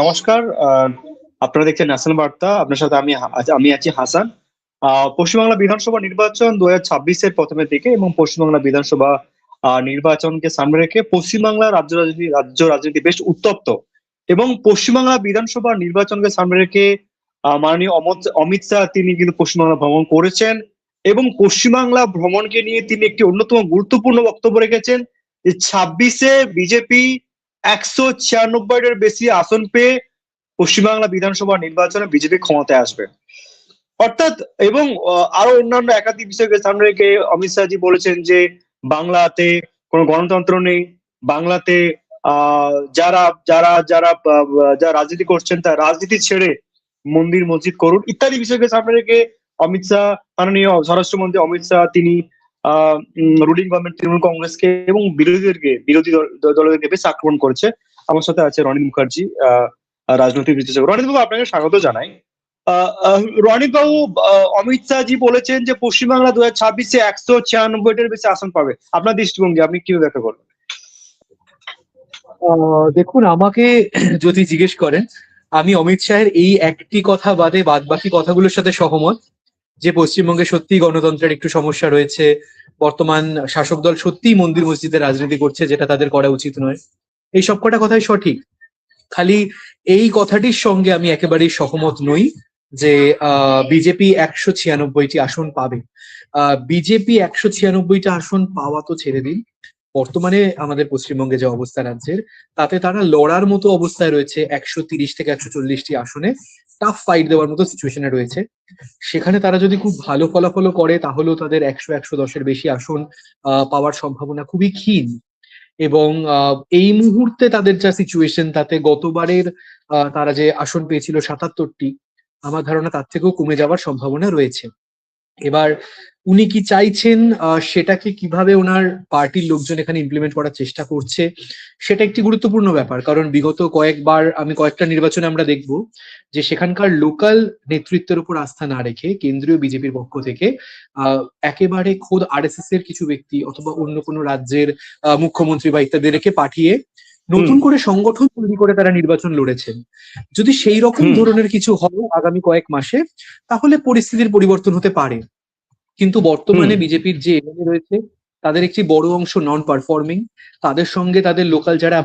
নমস্কার। আপনারা দেখছেন ন্যাশনাল বার্তা। আপনার সাথে আমি আমি আছি হাসান। পশ্চিমবাংলা বিধানসভা নির্বাচন দু হাজার প্রথমের দিকে এবং পশ্চিমবাংলা বিধানসভা নির্বাচনকে সামনে রেখে পশ্চিমবাংলা রাজ্য রাজনীতি রাজ্য রাজনীতি বেশ উত্তপ্ত এবং পশ্চিমবাংলা বিধানসভা নির্বাচনকে সামনে রেখে মাননীয় অমিত শাহ তিনি কিন্তু পশ্চিমবাংলা ভ্রমণ করেছেন এবং পশ্চিমবাংলা ভ্রমণকে নিয়ে তিনি একটি অন্যতম গুরুত্বপূর্ণ বক্তব্য রেখেছেন যে ছাব্বিশে বিজেপি একশো ছিয়ানব্বইটার বেশি আসন পেয়ে পশ্চিমবাংলা বিধানসভা নির্বাচনে বিজেপি ক্ষমতায় আসবে। অর্থাৎ এবং আরও অন্যান্য একাধিক বিষয়কে সামনে রেখে অমিত শাহজি বলেছেন যে, বাংলাতে কোনো গণতন্ত্র নেই। বাংলাতে যারা যারা যারা যারা রাজনীতি করছেন তারা রাজনীতি ছেড়ে মন্দির মসজিদ করুন ইত্যাদি বিষয়কে সামনে রেখে অমিত শাহ, মাননীয় স্বরাষ্ট্রমন্ত্রী অমিত শাহ, তিনি রুলিং গভর্নমেন্ট তৃণমূল কংগ্রেসকে এবং বিরোধীদেরকে, বিরোধী দল- দলদেরকে বেশ আক্রমণ করেছে। আমার সাথে আছে রনিত মুখার্জি রাজনৈতিক বিশ্লেষক। রনিত বাবু, আপনাকে স্বাগত জানাই। রনিত বাবু অমিত শাহজি বলেছেন যে পশ্চিমবাংলা দু হাজার ছাব্বিশে একশো ছিয়ানব্বইটার বেশি আসন পাবে। আপনার দৃষ্টিভঙ্গি, আপনি কীভাবে ব্যাখ্যা করবেন? দেখুন, আমাকে যদি জিজ্ঞেস করেন, আমি অমিত শাহের এই একটি কথা বাদে বাদ বাকি কথাগুলোর সাথে সহমত। যে পশ্চিমবঙ্গে সত্যি গণতন্ত্রের একটু সমস্যা রয়েছে, বর্তমান শাসক দল সত্যিই মন্দির মসজিদে রাজনীতি করছে, যেটা তাদের করা উচিত নয়। এই সব কটা কথাই সঠিক। খালি এই কথাটির সঙ্গে আমি একেবারেই সহমত নই যে বিজেপি একশো ছিয়ানব্বইটি আসন পাবে। বিজেপি একশো ছিয়ানব্বইটা আসন পাওয়া তো ছেড়ে দিন। বর্তমানে আমাদের পশ্চিমবঙ্গে যে অবস্থা রাজ্যের, তাতে তারা লড়ার মতো অবস্থায় রয়েছে একশো তিরিশ থেকে একশো চল্লিশটি আসনে। টাফ ফাইট দেওয়ার মতো সিচুয়েশনে রয়েছে। সেখানে তারা যদি খুব ভালো ফলাফল করে, তাহলেও তাদের একশো একশো দশের বেশি আসন পাওয়ার সম্ভাবনা খুবই ক্ষীণ। এবং এই মুহূর্তে তাদের যা সিচুয়েশন তাতে গতবারের তারা যে আসন পেয়েছিল সাতাত্তরটি, আমার ধারণা তার থেকেও কমে যাওয়ার সম্ভাবনা রয়েছে। এবার উনি কি চাইছেন আহ, সেটাকে কীভাবে ওনার পার্টির লোকজন এখানে ইমপ্লিমেন্ট করার চেষ্টা করছে সেটা একটি গুরুত্বপূর্ণ ব্যাপার। কারণ বিগত কয়েকবার আমি কয়েকটা নির্বাচনে আমরা দেখব যে সেখানকার লোকাল নেতৃত্বের উপর আস্থা না রেখে কেন্দ্রীয় বিজেপির পক্ষ থেকে আহ, একেবারে খোদ আরএসএস এর কিছু ব্যক্তি অথবা অন্য কোনো রাজ্যের মুখ্যমন্ত্রী বা ইত্যাদি রেখে পাঠিয়ে নতুন করে সংগঠন তৈরি করে তারা নির্বাচন লড়েছেন। যদি সেই রকম ধরনের কিছু হয় আগামী কয়েক মাসে তাহলে পরিস্থিতির পরিবর্তন হতে পারে। কিন্তু বর্তমানে বিজেপির যে এমএলএ রয়েছে তাদের একটি বড় অংশ নন পারফর্মিং তাদের সঙ্গে তাদের লোকাল যারা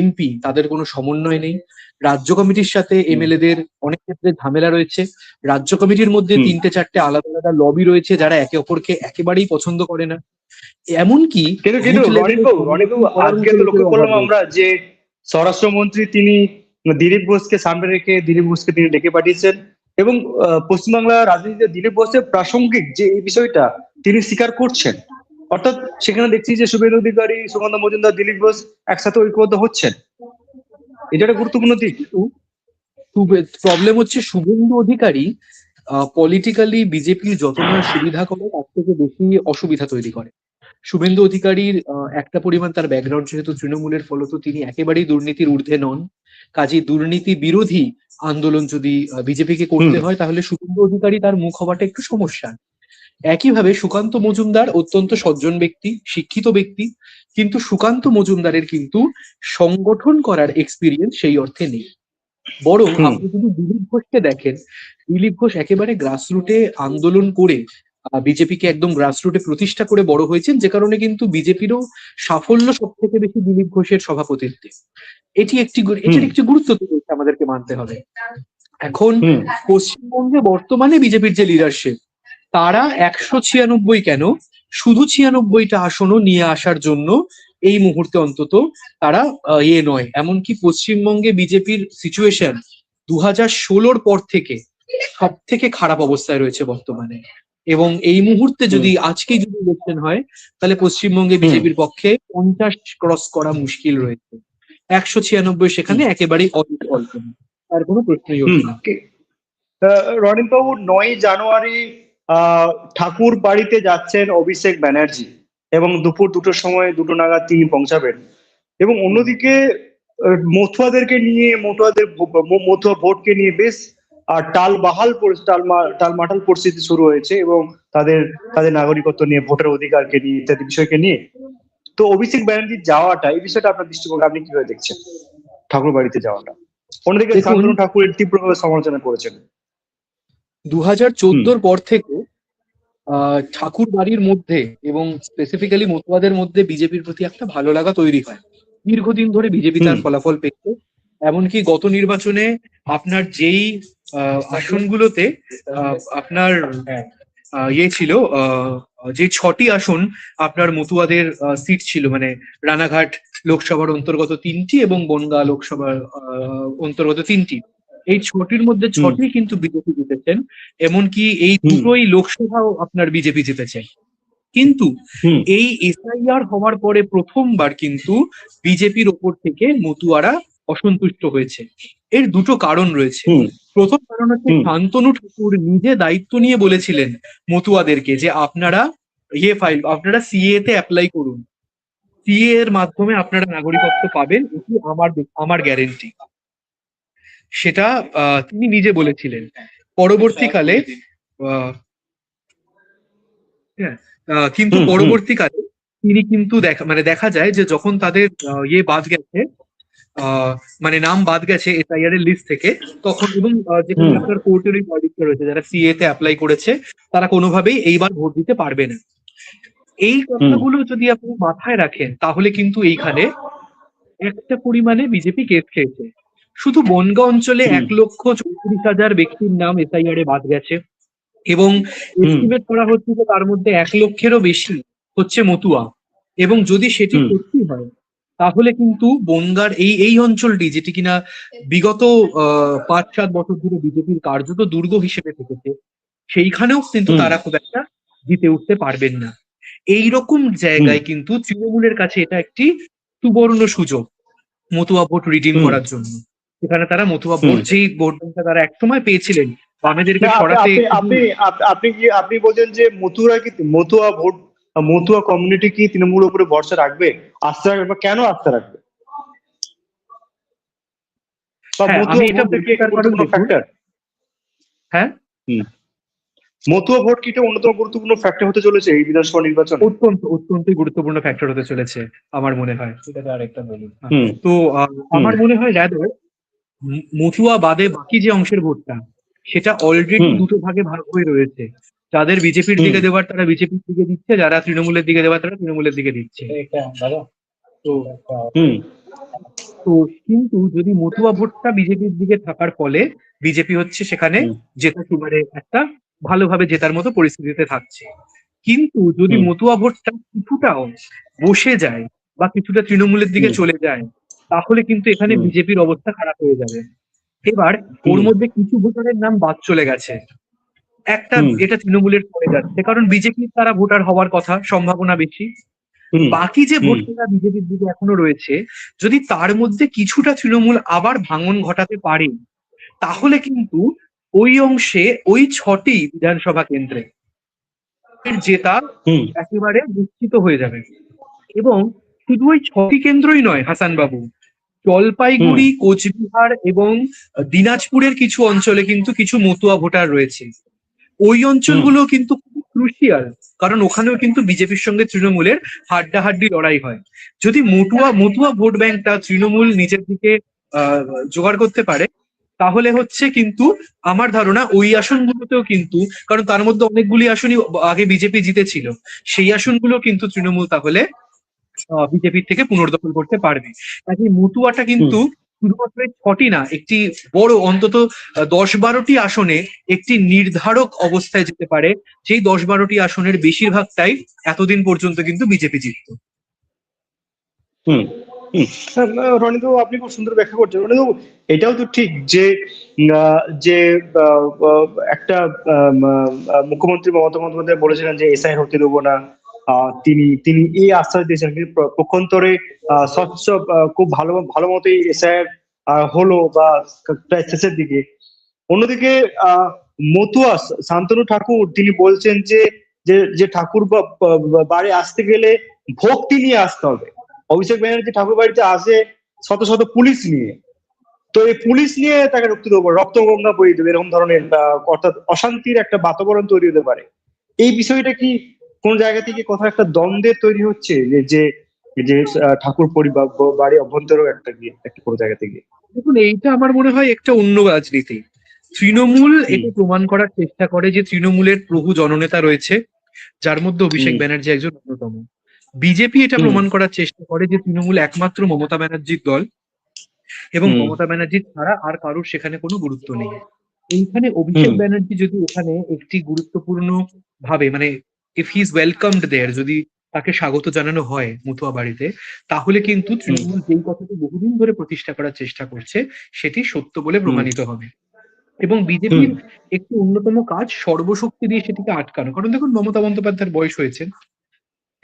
এমপি তাদের কোনো সমন্বয় নেই। রাজ্য কমিটির সাথে এমএলএ দের অনেক ক্ষেত্রে ঝামেলা রয়েছে। রাজ্য কমিটির মধ্যে তিনটে চারটে আলাদা আলাদা লবি রয়েছে যারা একে অপরকে একেবারেই পছন্দ করে না। এমনকি কিন্তু কিন্তু আজকে তো লক্ষ্য করলাম আমরা যে স্বরাষ্ট্রমন্ত্রী তিনি দিলীপ ঘোষকে সামনে রেখে দিলীপ ঘোষকে তিনি ডেকে পাঠিয়েছেন। এবং পশ্চিমবাংলা রাজনীতিতে দিলীপ ঘোষের প্রাসঙ্গিক যে এই বিষয়টা তিনি স্বীকার করছেন। অর্থাৎ সেখানে দেখছি যে শুভেন্দু অধিকারী সুগন্ধ মজুমদার, দিলীপ ঘোষ একসাথে ঐক্যবদ্ধ হচ্ছেন। এটা একটা গুরুত্বপূর্ণ দিক। প্রবলেম হচ্ছে শুভেন্দু অধিকারী পলিটিক্যালি বিজেপির যত সুবিধা করে, তার থেকে বেশি অসুবিধা তৈরি করে। শুভেন্দু অধিকারীর একটা পরিমাণ তার ব্যাকগ্রাউন্ড যেহেতু তৃণমূলের ফলত তিনি একেবারেই দুর্নীতির ঊর্ধ্বে নন। কাজে দুর্নীতি বিরোধী আন্দোলন যদি বিজেপিকে করতে হয় তাহলে শুভেন্দু অধিকারী তার মুখ হওয়াটা একটু সমস্যা। একইভাবে সুকান্ত মজুমদার অত্যন্ত সজ্জন ব্যক্তি শিক্ষিত ব্যক্তি কিন্তু সুকান্ত মজুমদারের কিন্তু সংগঠন করার এক্সপিরিয়েন্স সেই অর্থে নেই। বরং। আপনি যদি দিলীপ ঘোষকে দেখেন দিলীপ ঘোষ একেবারে গ্রাসরুটে আন্দোলন করে বিজেপিকে একদম গ্রাসরুটে প্রতিষ্ঠা করে বড় হয়েছেন যে কারণে কিন্তু বিজেপিরও সাফল্য সব থেকে বেশি দিলীপ ঘোষের সভাপতিত্বে। এটি একটি এটির একটি গুরুত্ব আমাদেরকে মানতে হবে। এখন পশ্চিমবঙ্গে বর্তমানে বিজেপির যে লিডারশিপ তারা একশো ছিয়ানব্বই কেন? শুধু ছিয়ানব্বইটা আসনও নিয়ে আসার জন্য এই মুহূর্তে অন্তত তারা ইয়ে নয়। এমনকি পশ্চিমবঙ্গে বিজেপির সিচুয়েশন দু হাজার ষোলোর পর থেকে সব থেকে খারাপ অবস্থায় রয়েছে বর্তমানে। এবং এই মুহূর্তে যদি আজকে যদি ইলেকশন হয় তাহলে পশ্চিমবঙ্গে। বিজেপির পক্ষে পঞ্চাশ ক্রস করা মুশকিল রয়েছে। একশো ছিয়ানব্বই সেখানে একেবারেই অল্প অল্প তার কোনো প্রশ্নই ওঠে না রনিত বাবু নয় জানুয়ারি আহ, ঠাকুর বাড়িতে যাচ্ছেন অভিষেক ব্যানার্জি এবং দুপুর দুটোর সময় দুটো নাগাদ তিনি পৌঁছাবেন। এবং অন্যদিকে মথুয়াদেরকে নিয়ে মথুয়াদের মথুয়া ভোটকে নিয়ে বেশ আর টাল বাহাল পরি- টালমা- টালমাটাল পরিস্থিতি শুরু হয়েছে এবং তাদের তাদের নাগরিকত্ব নিয়ে ভোটের অধিকারকে নিয়ে ইত্যাদি বিষয়কে নিয়ে। তো অভিষেক ব্যানার্জির যাওয়াটা এই বিষয়টা আপনার দৃষ্টিকোণ আপনি কীভাবে দেখছেন? ঠাকুর বাড়িতে যাওয়াটা। অন্যদিকে শান্তনু ঠাকুর এর তীব্রভাবে সমালোচনা করেছেন। দু হাজার চোদ্দোর পর থেকে আহ, ঠাকুর বাড়ির মধ্যে এবং স্পেসিফিক্যালি মতুয়াদের মধ্যে বিজেপির প্রতি একটা ভালো লাগা তৈরি হয়। দীর্ঘদিন ধরে বিজেপি তার ফলাফল পেয়েছে। এমনকি গত নির্বাচনে আপনার যেই আসনগুলোতে আপনার ইয়ে ছিল যে ছটি আসন আপনার মতুয়াদের সিট ছিল মানে রানাঘাট লোকসভার অন্তর্গত তিনটি এবং বনগা লোকসভার অন্তর্গত তিনটি। এই ছটির মধ্যে ছটি কিন্তু বিজেপি জিতেছেন এমনকি এই দুটোই লোকসভাও আপনার বিজেপি জিতেছে। কিন্তু এই এসআইআর হওয়ার পরে প্রথমবার কিন্তু বিজেপির ওপর থেকে মতুয়ারা অসন্তুষ্ট হয়েছে। এর দুটো কারণ রয়েছে। প্রথম কারণ হচ্ছে শান্তনু ঠাকুর নিজে দায়িত্ব নিয়ে বলেছিলেন মতুয়াদেরকে যে আপনারা ইয়ে ফাইল আপনারা সিএ তে অ্যাপ্লাই করুন। সিএ এর মাধ্যমে আপনারা নাগরিকত্ব পাবেন এটি আমার আমার গ্যারেন্টি সেটা আহ, তিনি নিজে বলেছিলেন। পরবর্তীকালে আহ, হ্যাঁ, আহ, কিন্তু। পরবর্তীকালে তিনি কিন্তু দেখা মানে দেখা যায় যে যখন তাদের ইয়ে বাদ গেছে মানে নাম বাদ গেছে এসআইআর এর লিস্ট থেকে তখন এবং যেখানে আপনার কোর্টের ভার্ডিক্ট রয়েছে যারা সিএ তে অ্যাপ্লাই করেছে তারা কোনোভাবেই এইবার ভোট দিতে পারবে না। এই কথাগুলো যদি আপনি মাথায় রাখেন তাহলে কিন্তু এইখানে একটা পরিমাণে বিজেপি কেস খেয়েছে। শুধু বনগাঁ অঞ্চলে এক লক্ষ চৌত্রিশ হাজার ব্যক্তির নাম এসআইআর এ বাদ গেছে। এবং এস্টিমেট করা হচ্ছে যে তার মধ্যে এক লক্ষেরও বেশি হচ্ছে মতুয়া। এবং যদি সেটি। সত্যি হয় তাহলে কিন্তু বনগার এই এই অঞ্চলটি যেটি কিনা বিগত আহ, পাঁচ সাত বছর ধরে বিজেপির কার্যত দুর্গ হিসেবে থেকেছে সেইখানেও কিন্তু তারা খুব একটা জিতে উঠতে পারবেন না। এই রকম জায়গায় কিন্তু তৃণমূলের কাছে এটা একটি সুবর্ণ সুযোগ মতুয়া ভোট রিডিম করার জন্য। সেখানে তারা মতুয়া ভোট যেই ভোট ব্যাংকটা তারা একসময় পেয়েছিলেন বামেদেরকে আপনি- সরাতে আপনি আপনি কি আপনি বলছেন যে মতুয়া কি মতুয়া ভোট মতুয়া কমিউনিটি কি তৃণমূল উপরে ভরসা রাখবে? আস্থা রাখবে বা কেন আস্থা রাখবে? হ্যাঁ, মতুয়া হ্যাঁ? ভোট কি অন্যতম গুরুত্বপূর্ণ ফ্যাক্টর হতে চলেছে এই বিধানসভা নির্বাচন? অত্যন্ত অত্যন্ত গুরুত্বপূর্ণ ফ্যাক্টর হতে চলেছে আমার মনে হয়। আরেকটা তো আমার মনে হয় মথুয়া বাদে বাকি যে অংশের ভোটটা সেটা অলরেডি। দুটো ভাগে ভাগ হয়ে রয়েছে। যাদের বিজেপির দিকে দেওয়ার তারা বিজেপির দিকে দিচ্ছে যারা তৃণমূলের দিকে দেওয়ার তারা তৃণমূলের দিকে দিচ্ছে। তো হুম। তো কিন্তু যদি মতুয়া ভোটটা বিজেপির দিকে থাকার ফলে বিজেপি হচ্ছে সেখানে জেতা মানে একটা ভালোভাবে জেতার মতো পরিস্থিতিতে থাকছে। কিন্তু যদি মতুয়া ভোটটা কিছুটাও বসে যায় বা কিছুটা তৃণমূলের দিকে চলে যায় তাহলে কিন্তু এখানে বিজেপির অবস্থা খারাপ হয়ে যাবে। এবার ওর মধ্যে কিছু ভোটারের নাম বাদ চলে গেছে। একটা এটা তৃণমূলের পড়ে যাচ্ছে। কারণ বিজেপির তারা ভোটার হওয়ার কথা সম্ভাবনা বেশি। বাকি যে। ভোটটা বিজেপির দিকে এখনও রয়েছে যদি তার মধ্যে কিছুটা তৃণমূল আবার ভাঙন ঘটাতে পারে তাহলে কিন্তু ওই অংশে ওই ছটি বিধানসভা কেন্দ্রে জেতা একেবারে নিশ্চিত হয়ে যাবে। এবং শুধু ওই ছটি কেন্দ্রই নয় হাসান বাবু জলপাইগুড়ি কোচবিহার এবং দিনাজপুরের কিছু অঞ্চলে কিন্তু কিছু মতুয়া ভোটার রয়েছে। ওই অঞ্চলগুলো কিন্তু খুব ক্রুশিয়াল কারণ ওখানেও কিন্তু বিজেপির সঙ্গে তৃণমূলের হাড্ডাহাড্ডি লড়াই হয়। যদি মতুয়া মতুয়া ভোট ব্যাংকটা তৃণমূল নিজের দিকে আহ, জোগাড় করতে পারে তাহলে হচ্ছে কিন্তু আমার ধারণা ওই আসনগুলোতেও কিন্তু কারণ তার মধ্যে অনেকগুলি আসনই আগে বিজেপি জিতেছিল সেই আসনগুলো কিন্তু তৃণমূল তাহলে বিজেপির থেকে পুনর্দখল করতে পারবে। কাজে মতুয়াটা কিন্তু শুধুমাত্র ছটি না, একটি বড়, অন্তত দশ বারোটি আসনে একটি নির্ধারক অবস্থায় যেতে পারে। সেই দশ বারোটি আসনের বেশিরভাগটাই এতদিন পর্যন্ত কিন্তু বিজেপি জিতত। হুম রনিদু আপনি খুব সুন্দর ব্যাখ্যা করছেন। রনিদু এটাও তো ঠিক যে যে একটা মুখ্যমন্ত্রী মমতা বন্দ্যোপাধ্যায় বলেছিলেন যে, এসআই হতে দেবো না। তিনি তিনি এই আশ্বাস দিয়েছেন কিন্তু পক্ষান্তরে স্বচ্ছ খুব ভালো ভালো মতোই এসআই হলো বা প্রায় শেষের দিকে। অন্যদিকে মতুয়া শান্তনু ঠাকুর, তিনি বলছেন যে যে ঠাকুর বাড়ি আসতে গেলে ভক্তি নিয়ে আসতে হবে। অভিষেক ব্যানার্জি ঠাকুর বাড়িতে আসে শত শত পুলিশ নিয়ে। তো এই পুলিশ নিয়ে তাকে রক্ত দেবো রক্ত গঙ্গা বইয়ে দেবে, এরকম ধরনের অর্থাৎ অশান্তির একটা বাতাবরণ তৈরি হতে পারে। এই বিষয়টা কি কোন জায়গা থেকে কোথাও একটা দ্বন্দ্বের তৈরি হচ্ছে? যে যে যে ঠাকুর পরিবার বাড়ি অভ্যন্তরেও একটা গিয়ে একটা কোনো জায়গাতে গিয়ে দেখুন এইটা আমার মনে হয় একটা অন্য রাজনীতি। তৃণমূল এটা প্রমাণ করার চেষ্টা করে যে তৃণমূলের প্রভু জননেতা রয়েছে যার মধ্যে অভিষেক। ব্যানার্জি একজন অন্যতম। বিজেপি এটা প্রমাণ করার চেষ্টা করে যে তৃণমূল একমাত্র মমতা ব্যানার্জির দল এবং মমতা ব্যানার্জি ছাড়া আর কারোর সেখানে কোনো গুরুত্ব নেই। এইখানে অভিষেক। ব্যানার্জি যদি ওখানে একটি গুরুত্বপূর্ণ ভাবে মানে if he is welcomed there যদি তাকে স্বাগত জানানো হয় মুতুয়া বাড়িতে তাহলে কিন্তু তৃণমূল যেই কথাটি বহুদিন ধরে প্রতিষ্ঠা করার চেষ্টা করছে সেটি সত্য বলে প্রমাণিত হবে। এবং বিজেপির একটি অন্যতম কাজ সর্বশক্তি দিয়ে সেটিকে আটকানো। কারণ দেখুন মমতা বন্দ্যোপাধ্যায়ের বয়স হয়েছে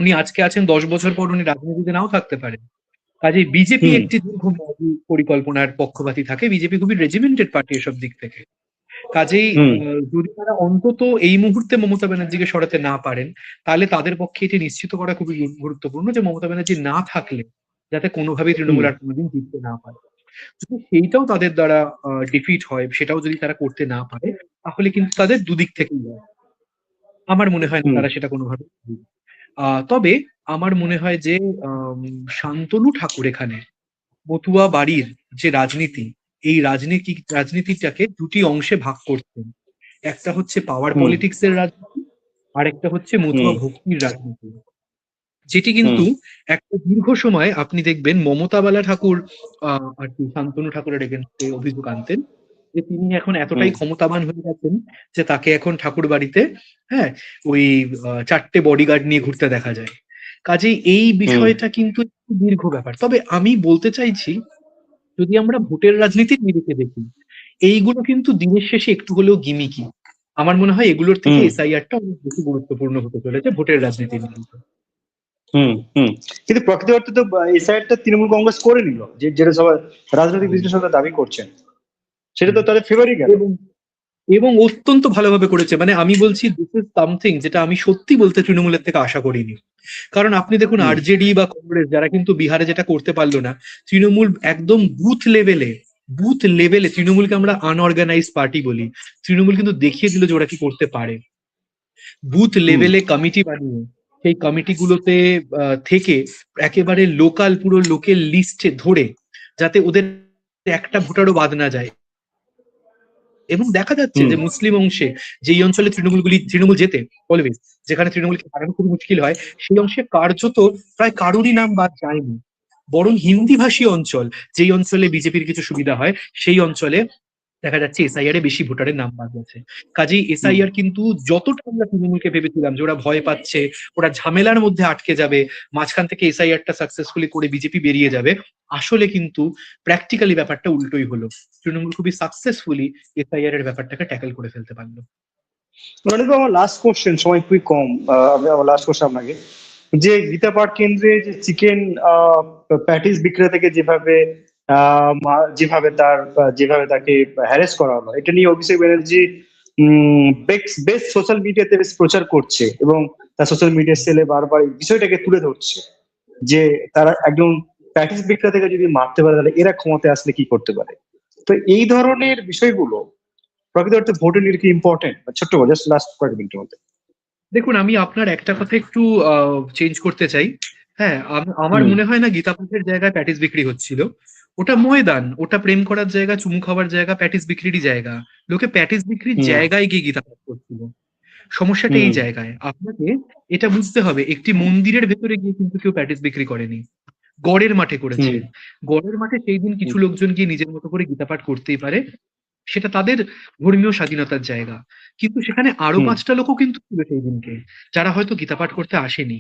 উনি আজকে আছেন দশ বছর পর উনি রাজনীতিতে নাও থাকতে পারেন কাজেই বিজেপি একটি দীর্ঘমেয়াদী পরিকল্পনার পক্ষপাতী থাকে। বিজেপি খুবই রেজিমেন্টেড পার্টি এসব দিক থেকে। কাজেই যদি তারা অন্তত এই মুহূর্তে মমতা ব্যানার্জিকে সরাতে না পারেন তাহলে তাদের পক্ষে এটি নিশ্চিত করা খুবই গুরুত্বপূর্ণ যে মমতা ব্যানার্জি না থাকলে যাতে কোনোভাবেই তৃণমূল আর কোনোদিন জিততে না পারে। যদি সেইটাও তাদের দ্বারা ডিফিট হয় সেটাও যদি তারা করতে না পারে তাহলে কিন্তু তাদের দুদিক থেকেই হয়। আমার মনে হয় না তারা সেটা কোনোভাবে আহ, তবে আমার মনে হয় যে শান্তনু ঠাকুর এখানে মতুয়া বাড়ির যে রাজনীতি এই রাজনীতি রাজনীতিটাকে দুটি অংশে ভাগ করতেন একটা হচ্ছে পাওয়ার পলিটিক্স এর রাজনীতি আর একটা হচ্ছে হুম। ভক্তির রাজনীতি। যেটি কিন্তু একটা দীর্ঘ সময় আপনি দেখবেন মমতাবালা ঠাকুর আহ, আর কি শান্তনু ঠাকুরের এগেনস্টে অভিযোগ আনতেন যে তিনি এখন এতটাই ক্ষমতাবান হয়ে গেছেন যে তাকে এখন ঠাকুর বাড়িতে হ্যাঁ ওই চারটে বডিগার্ড নিয়ে ঘুরতে দেখা যায়। কাজেই এই বিষয়টা কিন্তু একটু দীর্ঘ ব্যাপার। তবে আমি বলতে চাইছি যদি আমরা ভোটের রাজনীতির নিরিখে দেখি এইগুলো কিন্তু দিনের শেষে একটু হলেও গিমিকি আমার মনে হয় এগুলোর থেকে এসআইআর এসআইআরটা অনেক বেশি গুরুত্বপূর্ণ হতে চলেছে ভোটের রাজনীতির নিরিখে। হুম হুম। কিন্তু প্রকৃত অর্থে তো এসআইআরটা তৃণমূল কংগ্রেস করে নিল যে যেটা সবাই রাজনৈতিক বিশ্লেষকরা দাবি করছেন। সেটা তো তাদের ফেভারি গেল। এবং অত্যন্ত ভালোভাবে করেছে। মানে আমি বলছি দিস ইজ সামথিং যেটা আমি সত্যি বলতে তৃণমূলের থেকে আশা করিনি। কারণ আপনি দেখুন। আরজেডি বা কংগ্রেস যারা কিন্তু বিহারে যেটা করতে পারল না তৃণমূল একদম বুথ লেভেলে বুথ লেভেলে তৃণমূলকে আমরা আনঅর্গানাইজ পার্টি বলি। তৃণমূল কিন্তু দেখিয়ে দিল যে ওরা কি করতে পারে। বুথ লেভেলে কমিটি বানিয়ে সেই কমিটিগুলোতে আহ, থেকে একেবারে লোকাল পুরো লোকের লিস্টে ধরে যাতে ওদের একটা ভোটারও বাদ না যায়। এবং দেখা যাচ্ছে যে মুসলিম অংশে যেই অঞ্চলে তৃণমূলগুলি তৃণমূল যেতে অলওয়েজ যেখানে তৃণমূলকে হারানো খুব মুশকিল হয় সেই অংশে কার্যত প্রায় কারোরই নাম বাদ যায়নি। বরং হিন্দি ভাষী অঞ্চল যেই অঞ্চলে বিজেপির কিছু সুবিধা হয় সেই অঞ্চলে দেখা যাচ্ছে এসআইআর এ বেশি ভোটারের নাম বাদ গেছে কাজেই এসআইআর কিন্তু যতটা আমরা তৃণমূলকে ভেবেছিলাম যে ওরা ভয় পাচ্ছে ওরা ঝামেলার মধ্যে আটকে যাবে মাঝখান থেকে এসআইআরটা সাকসেসফুলি করে বিজেপি বেরিয়ে যাবে আসলে কিন্তু প্র্যাকটিক্যালি ব্যাপারটা উল্টোই হলো। তৃণমূল খুবই সাকসেসফুলি এসআইআর এর ব্যাপারটাকে ট্যাকেল করে ফেলতে পারল। আমার লাস্ট কোশ্চেন সময় খুবই কম। আহ, আমার লাস্ট কোশ্চেন আপনাকে। যে গীতা পাঠ কেন্দ্রে যে চিকেন প্যাটিস বিক্রেতা থেকে যেভাবে যেভাবে তার যেভাবে তাকে হ্যারেস করা হলো এটা নিয়ে অভিষেক ব্যানার্জি বেশ বেশ সোশ্যাল মিডিয়াতে বেশ প্রচার করছে এবং তার সোশ্যাল মিডিয়া সেলে বারবার এই বিষয়টাকে তুলে ধরছে যে তারা একজন প্যাটিস থেকে যদি মারতে পারে তাহলে এরা ক্ষমতায় আসলে কি করতে পারে? তো এই ধরনের বিষয়গুলো প্রকৃত অর্থে ভোটের নিরিখে ইম্পর্টেন্ট ছোট্ট জাস্ট লাস্ট কয়েক মিনিটের মধ্যে। দেখুন আমি আপনার একটা কথা একটু চেঞ্জ করতে চাই। হ্যাঁ আমার মনে হয় না গীতা পাঠের জায়গায় প্যাটিস বিক্রি হচ্ছিল। ওটা ময়দান ওটা প্রেম করার জায়গা চুমু খাওয়ার জায়গা প্যাটিস বিক্রিরই জায়গা। লোকে প্যাটিস বিক্রির জায়গায় গিয়ে গীতা পাঠ করছিল। সমস্যাটা এই জায়গায়। আপনাকে এটা বুঝতে হবে একটি মন্দিরের ভেতরে গিয়ে কিন্তু কেউ প্যাটিস বিক্রি করেনি। গড়ের মাঠে করেছে। গড়ের মাঠে সেই দিন কিছু লোকজন গিয়ে নিজের মতো করে গীতা পাঠ করতেই পারে সেটা তাদের ধর্মীয় স্বাধীনতার জায়গা। কিন্তু সেখানে আরও পাঁচটা লোকও কিন্তু ছিল সেই দিনকে যারা হয়তো গীতা পাঠ করতে আসেনি।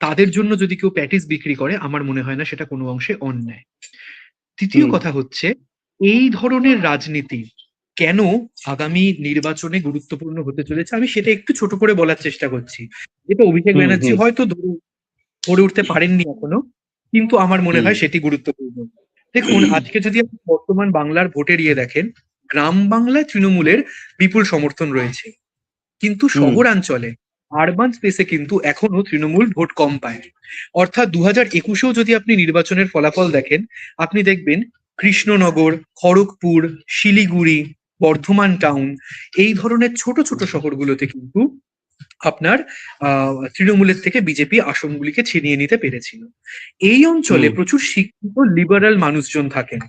তাদের জন্য যদি কেউ প্যাটিস বিক্রি করে আমার মনে হয় না সেটা কোনো অংশে অন্যায়। তৃতীয় কথা হচ্ছে এই ধরনের রাজনীতি কেন আগামী নির্বাচনে গুরুত্বপূর্ণ হতে চলেছে? আমি সেটা একটু ছোট করে বলার চেষ্টা করছি। যেটা অভিষেক ব্যানার্জি হয়তো ধরে করে উঠতে পারেননি এখনও কিন্তু আমার মনে হয় সেটি গুরুত্বপূর্ণ। দেখুন আজকে যদি আপনি বর্তমান বাংলার ভোটের ইয়ে দেখেন গ্রাম বাংলায় তৃণমূলের বিপুল সমর্থন রয়েছে। কিন্তু শহরাঞ্চলে আরবান স্পেসে কিন্তু এখনও তৃণমূল ভোট কম পায় অর্থাৎ দু হাজার একুশেও যদি আপনি নির্বাচনের ফলাফল দেখেন আপনি দেখবেন কৃষ্ণনগর খড়গপুর শিলিগুড়ি বর্ধমান টাউন এই ধরনের ছোট ছোট শহরগুলোতে কিন্তু আপনার আহ, তৃণমূলের থেকে বিজেপি আসনগুলিকে ছিনিয়ে নিতে পেরেছিল। এই অঞ্চলে প্রচুর শিক্ষিত লিবারাল মানুষজন থাকেন।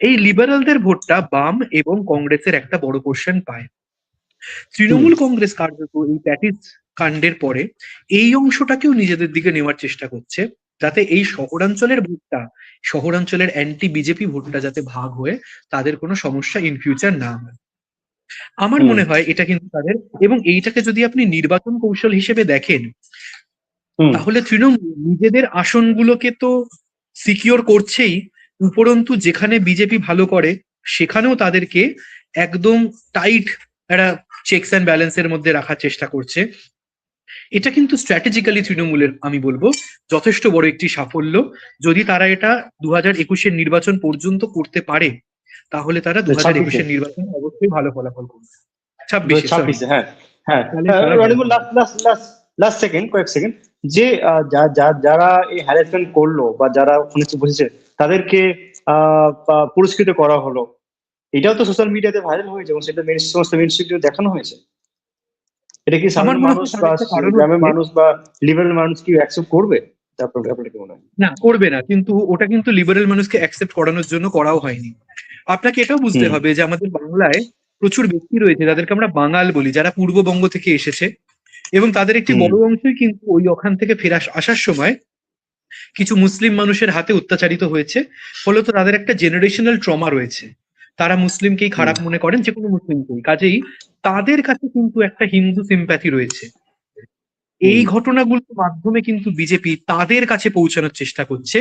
এই লিবারালদের ভোটটা বাম এবং কংগ্রেসের একটা বড় পোর্শন পায়। তৃণমূল কংগ্রেস কার্যত এই প্যাটিস কাণ্ডের পরে এই অংশটাকেও নিজেদের দিকে নেওয়ার চেষ্টা করছে যাতে এই শহরাঞ্চলের ভোটটা শহরাঞ্চলের অ্যান্টি বিজেপি ভোটটা যাতে ভাগ হয়ে তাদের কোনো সমস্যা ইন ফিউচার না হয়। আমার মনে হয় এটা কিন্তু তাদের এবং এইটাকে যদি আপনি নির্বাচন কৌশল হিসেবে দেখেন তাহলে তৃণমূল নিজেদের আসনগুলোকে তো সিকিওর করছেই উপরন্তু যেখানে বিজেপি ভালো করে সেখানেও তাদেরকে একদম টাইট একটা চেকস অ্যান্ড ব্যালেন্সের মধ্যে রাখার চেষ্টা করছে। এটা কিন্তু স্ট্র্যাটেজিক্যালি তৃণমূলের আমি বলব যথেষ্ট বড় একটি সাফল্য। যদি তারা এটা দু হাজার একুশের নির্বাচন পর্যন্ত করতে পারে তাহলে তারা দু হাজার একুশের নির্বাচন অবশ্যই ভালো ফলাফল করবে। ছাব্বিশে হ্যাঁ হ্যাঁ। লাস্ট সেকেন্ড কয়েক সেকেন্ড যে যারা এই হ্যারাসমেন্ট করল বা যারা ওখানে বসেছে তাদেরকে আহ, পুরস্কৃত করা হলো। এটাও তো সোশ্যাল মিডিয়াতে ভাইরাল হয়েছে এবং সেটা সমস্ত মেন দেখানো হয়েছে। এটা কি সাধারণ মানুষ বা গ্রামের মানুষ বা লিবারেল মানুষ কি অ্যাকসেপ্ট করবে? না করবে না কিন্তু ওটা কিন্তু লিবারেল মানুষকে অ্যাকসেপ্ট করানোর জন্য করাও হয়নি। আপনাকে এটাও বুঝতে হবে যে আমাদের বাংলায় প্রচুর ব্যক্তি রয়েছে যাদেরকে আমরা বাঙাল বলি যারা পূর্ববঙ্গ থেকে এসেছে এবং তাদের একটি বড় অংশই কিন্তু ওই ওখান থেকে ফেরা আসার সময় কিছু মুসলিম মানুষের হাতে অত্যাচারিত হয়েছে ফলত তাদের একটা জেনারেশনাল ট্রমা রয়েছে। তারা মুসলিমকেই খারাপ মনে করেন যে কোনো মুসলিমকেই। কাজেই তাদের কাছে কিন্তু একটা হিন্দু সিম্প্যাথি রয়েছে। এই ঘটনাগুলোর মাধ্যমে কিন্তু বিজেপি তাদের কাছে পৌঁছানোর চেষ্টা করছে।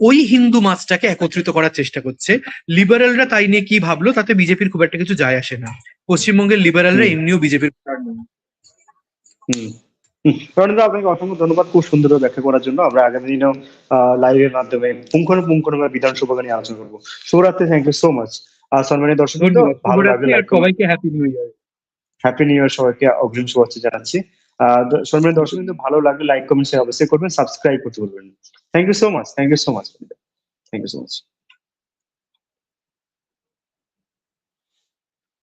ওই হিন্দু মাছটাকে একত্রিত করার চেষ্টা করছে। লিবারেলরা তাই নিয়ে কি ভাবলো তাতে বিজেপির খুব একটা কিছু যায় আসে না। পশ্চিমবঙ্গের লিবারেলরা এমনিও বিজেপির। রণদা আপনাকে অসংখ্য ধন্যবাদ খুব সুন্দরভাবে ব্যাখ্যা করার জন্য। আমরা আগামী দিনেও লাইভের মাধ্যমে পুঙ্খানুপুঙ্খানুভাবে বিধানসভা নিয়ে আলোচনা করব। শুভরাত্রি থ্যাংক ইউ সো মাচ আর সম্মানীয় দর্শক। সবাইকে happy new year happy new year সবাইকে অগ্রিম শুভেচ্ছা জানাচ্ছি। সম্মানীয় দর্শক কিন্তু ভালো লাগলে লাইক কমেন্ট শেয়ার অবশ্যই করবেন। সাবস্ক্রাইব করতে বলবেন thank you so much thank you so much thank you so much